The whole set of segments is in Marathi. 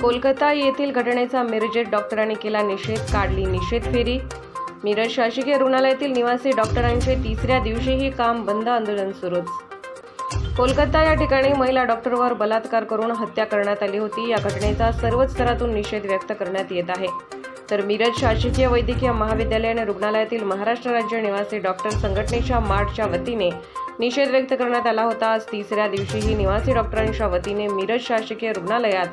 कोलकाता येथील घटनेचा मिरजेत डॉक्टरांनी केला निषेध काढली निषेध फेरी. मिरज शासकीय रुग्णालयातील निवासी डॉक्टरांचे तिसऱ्या दिवशीही काम बंद आंदोलन सुरूच. कोलकाता या ठिकाणी महिला डॉक्टरवर बलात्कार करून हत्या करण्यात आली होती. या घटनेचा सर्वच स्तरातून निषेध व्यक्त करण्यात येत आहे. तर मिरज शासकीय वैद्यकीय महाविद्यालय आणि रुग्णालयातील महाराष्ट्र राज्य निवासी डॉक्टर संघटनेच्या मार्चच्या वतीने निषेध व्यक्त करण्यात आला होता. आज तिसऱ्या दिवशीही निवासी डॉक्टरांच्या वतीने मिरज शासकीय रुग्णालयात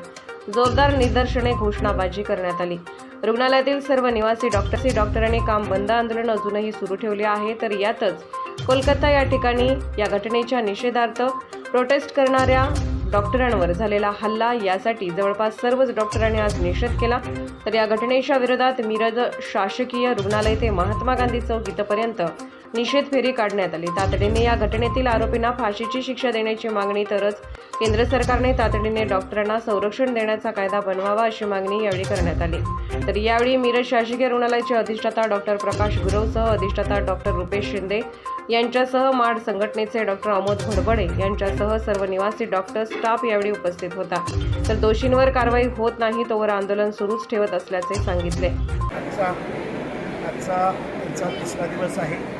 जोरदार निदर्शने घोषणाबाजी करण्यात आली. रुग्णालयातील सर्व निवासी डॉक्टरसी डॉक्टरांनी काम बंद आंदोलन अजूनही सुरू ठेवले आहे तर यातच कोलकाता या ठिकाणी या घटनेच्या निषेधार्थ प्रोटेस्ट करणाऱ्या डॉक्टरांवर झालेला हल्ला. यासाठी जवळपास सर्वच डॉक्टरांनी आज निषेध केला. तर या घटनेच्या विरोधात मिरज शासकीय रुग्णालय ते महात्मा गांधी चौक इथपर्यंत निषेध फेरी काढण्यात आली. तातडीने या घटनेतील आरोपींना फाशीची शिक्षा देण्याची मागणी तरच केंद्र सरकारने तातडीने डॉक्टरांना संरक्षण देण्याचा कायदा बनवावा अशी मागणी यावेळी करण्यात आली. तर यावेळी मिरज शासकीय रुग्णालयाचे अधिष्ठाता डॉक्टर प्रकाश गुरवसह अधिष्ठाता डॉक्टर रुपेश शिंदे यांच्यासह माड संघटनेचे डॉक्टर अमोद भडबडे यांच्यासह सर्व निवासी डॉक्टर स्टाफ यावेळी उपस्थित होता. तर दोषींवर कारवाई होत नाही तोवर आंदोलन सुरूच ठेवत असल्याचे सांगितले. आजचा त्यांचा तिसरा दिवस आहे.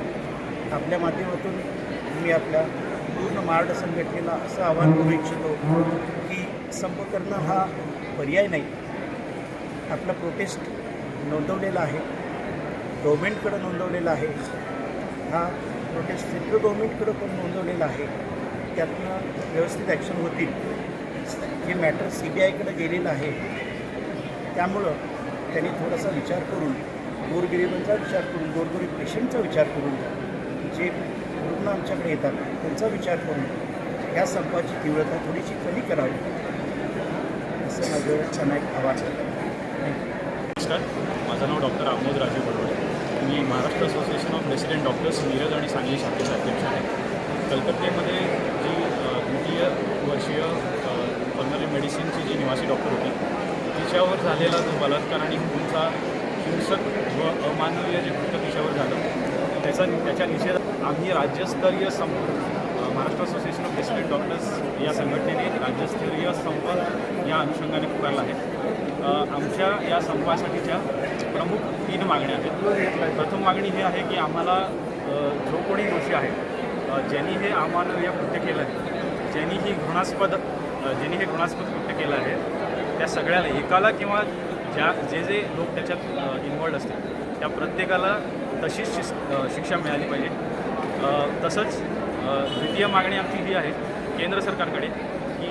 आपल्या माध्यमातून मी आपल्या पूर्ण मार्ड संघटनेला असं आवाहन करू इच्छितो की संप करणं हा पर्याय नाही. आपला प्रोटेस्ट नोंदवलेला आहे. गव्हर्मेंटकडं नोंदवलेला आहे. हा प्रोटेस्ट सेंट्रल गव्हर्मेंटकडं पण नोंदवलेला आहे. त्यातनं व्यवस्थित ॲक्शन होतील. हे मॅटर सी बी आयकडे गेलेलं आहे. त्यामुळं त्यांनी थोडासा विचार करून गोरगरिबांचा विचार करून गोरगरीब पेशंटचा विचार करून जे रुग्ण आमच्याकडे येतात त्यांचा विचार करून या संपाची तीव्रता थोडीशी कमी करावी. असं माझं त्यांना एक आवाहन नमस्कार. माझं नाव doctor Amod Raje Badwale me Maharashtra association of resident doctors Miraj आणि सांगली शाखेचे अध्यक्ष आहे. कलकत्त्यामध्ये जी द्वितीय वर्षीय पल्मनरी मेडिसिनची जी निवासी डॉक्टर होती तिच्यावर झालेला जो बलात्कार आणि खूनचा हिंसक व अमानवीय जे कृत्य तिच्यावर झालं त्याचा त्याच्या निषेध आम्ही राज्यस्तरीय संप Maharashtra association of resident doctors या संघटनेने राज्यस्तरीय संप या अनुषंगाने पुकारला आहे. आमच्या या संपासाठीच्या प्रमुख तीन मागण्या आहेत. प्रथम मागणी ही आहे की आम्हाला जो कोणी दोषी आहे ज्यांनी हे अमानवीय कृत्य केलं आहे ज्यांनी ही घृणास्पद ज्यांनी हे घृणास्पद कृत्य केलं आहे त्या सगळ्याला एकाला किंवा ज्या जे जे लोक त्याच्यात इन्वॉल्ड असतील त्या प्रत्येकाला तशीच शिस शिक्षा मिळाली पाहिजे. तसंच द्वितीय मागणी आमची ही आहे केंद्र सरकारकडे की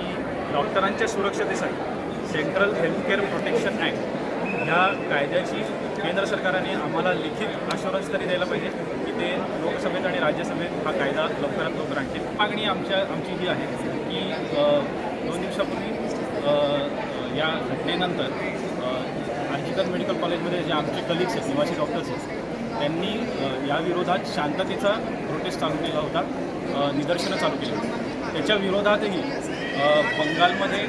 डॉक्टरांच्या सुरक्षतेसाठी सेंट्रल हेल्थकेअर प्रोटेक्शन ॲक्ट ह्या कायद्याची केंद्र सरकारने आम्हाला लिखित आश्वासन तरी द्यायला पाहिजे की ते लोकसभेत आणि राज्यसभेत हा कायदा लवकरात लवकर आणतील. मागणी आमच्या आमची ही आहे की दोन दिवसापूर्वी या घटनेनंतर आर्जिकल मेडिकल कॉलेजमध्ये जे आमचे कलिग्स आहेत निवासी डॉक्टर्स आहेत त्यांनी या विरोधात शांततेचा प्रोटेस्ट चालू केला होता निदर्शनं चालू केली होती. त्याच्या विरोधातही बंगालमध्ये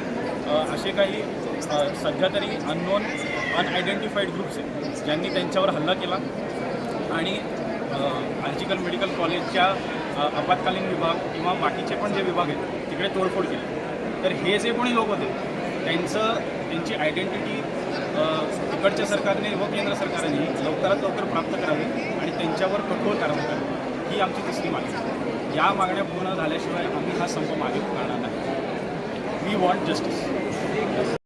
असे काही सध्या तरी अननोन अनआयडेंटिफाईड ग्रुप्स आहेत ज्यांनी त्यांच्यावर हल्ला केला. आणि आर्जिकल मेडिकल कॉलेजच्या आपत्कालीन विभाग किंवा बाकीचे पण जे विभाग आहेत तिकडे तोडफोड केली. तर हे जे कोणी लोक होते त्यांचं त्यांची आयडेंटिटी तिकडच्या सरकारने व केंद्र सरकारने लवकरात लवकर प्राप्त करावे आणि त्यांच्यावर कठोर कारवाई करावी. ही आमची तिसरी मागणी या मागण्या पूर्ण झाल्याशिवाय आम्ही हा संप मागे करणार नाही. We want justice